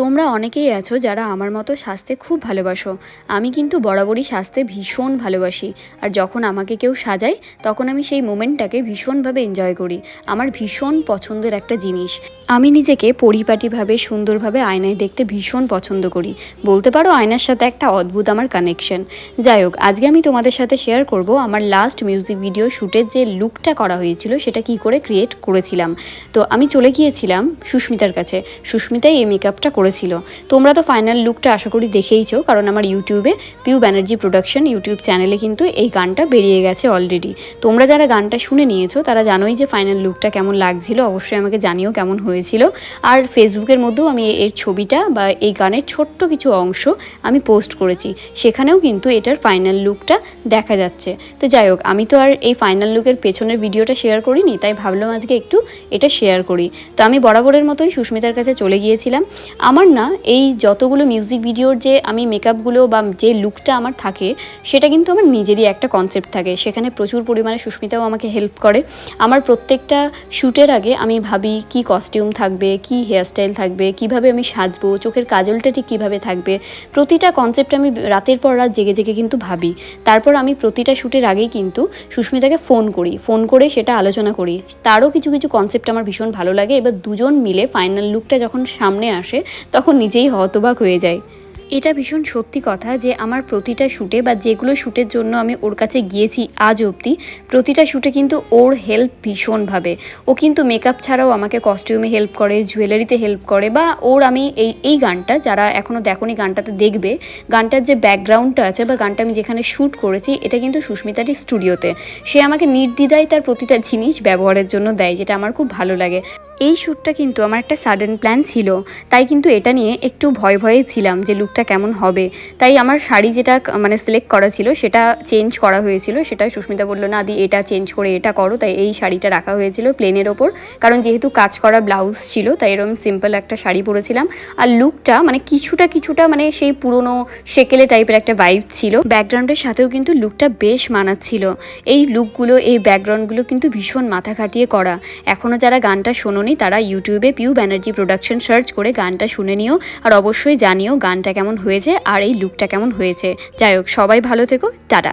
তোমরা অনেকেই আছো যারা আমার মতো সাজতে খুব ভালোবাসো। আমি কিন্তু বরাবরই সাজতে ভীষণ ভালোবাসি। আর যখন আমাকে কেউ সাজায়, তখন আমি সেই মোমেন্টটাকে ভীষণভাবে এনজয় করি। আমার ভীষণ পছন্দের একটা জিনিস। আমি নিজেকে পরিপাটিভাবে, সুন্দরভাবে আয়নায় দেখতে ভীষণ পছন্দ করি। বলতে পারো আয়নার সাথে একটা অদ্ভুত আমার কানেকশন যাই হোক, আজকে আমি তোমাদের সাথে শেয়ার করব আমার লাস্ট মিউজিক ভিডিও শ্যুটের যে লুকটা করা হয়েছিল, সেটা কি করে ক্রিয়েট করেছিলাম। তো আমি চলে গিয়েছিলাম সুস্মিতার কাছে। সুস্মিতাই এই মেকআপটা করেছিল। তোমরা তো ফাইনাল লুকটা আশা করি দেখেইছো, কারণ আমার ইউটিউবে পিউ ব্যানার্জি প্রোডাকশন ইউটিউব চ্যানেলে কিন্তু এই গানটা বেরিয়ে গেছে অলরেডি তোমরা যারা গানটা শুনে নিয়েছো, তারা জানোই যে ফাইনাল লুকটা কেমন লাগছিল, অবশ্যই আমাকে জানিও কেমন হয়েছিল। আর ফেসবুকের মধ্যেও আমি এর ছবিটা বা এই গানের ছোট্ট কিছু অংশ আমি পোস্ট করেছি। সেখানেও কিন্তু এটার ফাইনাল লুকটা দেখা যাচ্ছে। তো যাই হোক, আমি তো আর এই ফাইনাল লুকের পেছনের ভিডিওটা শেয়ার করিনি, তাই ভাবলাম আজকে একটু এটা শেয়ার করি। তো আমি বরাবরের মতোই সুস্মিতার কাছে চলে গিয়েছিলাম। আমার না এই যতগুলো মিউজিক ভিডিওর যে আমি মেকআপগুলো বা যে লুকটা আমার থাকে, সেটা কিন্তু আমার নিজেরই একটা কনসেপ্ট থাকে। সেখানে প্রচুর পরিমাণে সুস্মিতাও আমাকে হেল্প করে। আমার প্রত্যেকটা শ্যুটের আগে আমি ভাবি কি কস্টিউম থাকবে, কি হেয়ারস্টাইল থাকবে, কীভাবে আমি সাজবো, চোখের কাজলটা ঠিক কীভাবে থাকবে, প্রতিটা কনসেপ্ট আমি রাতের পর রাত জেগে জেগে কিন্তু ভাবি। তারপর আমি প্রতিটা শ্যুটের আগেই কিন্তু সুস্মিতাকে ফোন করি। ফোন করে সেটা আলোচনা করি। তারও কিছু কিছু কনসেপ্ট আমার ভীষণ ভালো লাগে। এবার দুজন মিলে ফাইনাল লুকটা যখন সামনে আসে তখন নিজেই হতবাক হয়ে যায়। এটা ভীষণ সত্যি কথা যে আমার প্রতিটা শ্যুটে বা যেগুলো শ্যুটের জন্য আমি ওর কাছে গিয়েছি আজ অবধি, প্রতিটা শ্যুটে কিন্তু ওর হেল্প ভীষণভাবে। ও কিন্তু মেকআপ ছাড়াও আমাকে কস্টিউমে হেল্প করে জুয়েলারিতে হেল্প করে বা ওর আমি এই এই গানটা যারা এখনও দেখোনি গানটাতে দেখবে, গানটার যে ব্যাকগ্রাউন্ডটা আছে বা গানটা আমি যেখানে শ্যুট করেছি এটা কিন্তু সুস্মিতারই স্টুডিওতে সে আমাকে নির্দ্বিধায় তার প্রতিটা জিনিস ব্যবহারের জন্য দেয় যেটা আমার খুব ভালো লাগে। এই শ্যুটটা কিন্তু আমার একটা সাডেন প্ল্যান ছিল, তাই কিন্তু এটা নিয়ে একটু ভয় ভয়ে ছিলাম যে লুকটা কেমন হবে? তাই আমার শাড়ি যেটা মানে সিলেক্ট করা ছিল, সেটা চেঞ্জ করা হয়েছিল। সেটা সুস্মিতা বলল, না দি, এটা চেঞ্জ করে এটা করো। তাই এই শাড়িটা রাখা হয়েছিল প্লেনের ওপর। কারণ যেহেতু কাজ করা ব্লাউজ ছিল, তাই এরকম সিম্পল একটা শাড়ি পরেছিলাম। আর লুকটা মানে কিছুটা কিছুটা মানে সেই পুরনো সেকেলে টাইপের একটা ভাইব ছিল। ব্যাকগ্রাউন্ডের সাথেও কিন্তু লুকটা বেশ মানাচ্ছিল। এই লুকগুলো এই ব্যাকগ্রাউন্ডগুলো কিন্তু ভীষণ মাথা খাটিয়ে করা। এখনও যারা গানটা শোনোনি, তারা ইউটিউবে পিউ ব্যানার্জি প্রোডাকশন সার্চ করে গানটা শুনে নিও। আর অবশ্যই জানিও গানটা কেমন হয়েছে আর এই লুকটা কেমন হয়েছে। যাই হোক সবাই ভালো থেকো টাটা।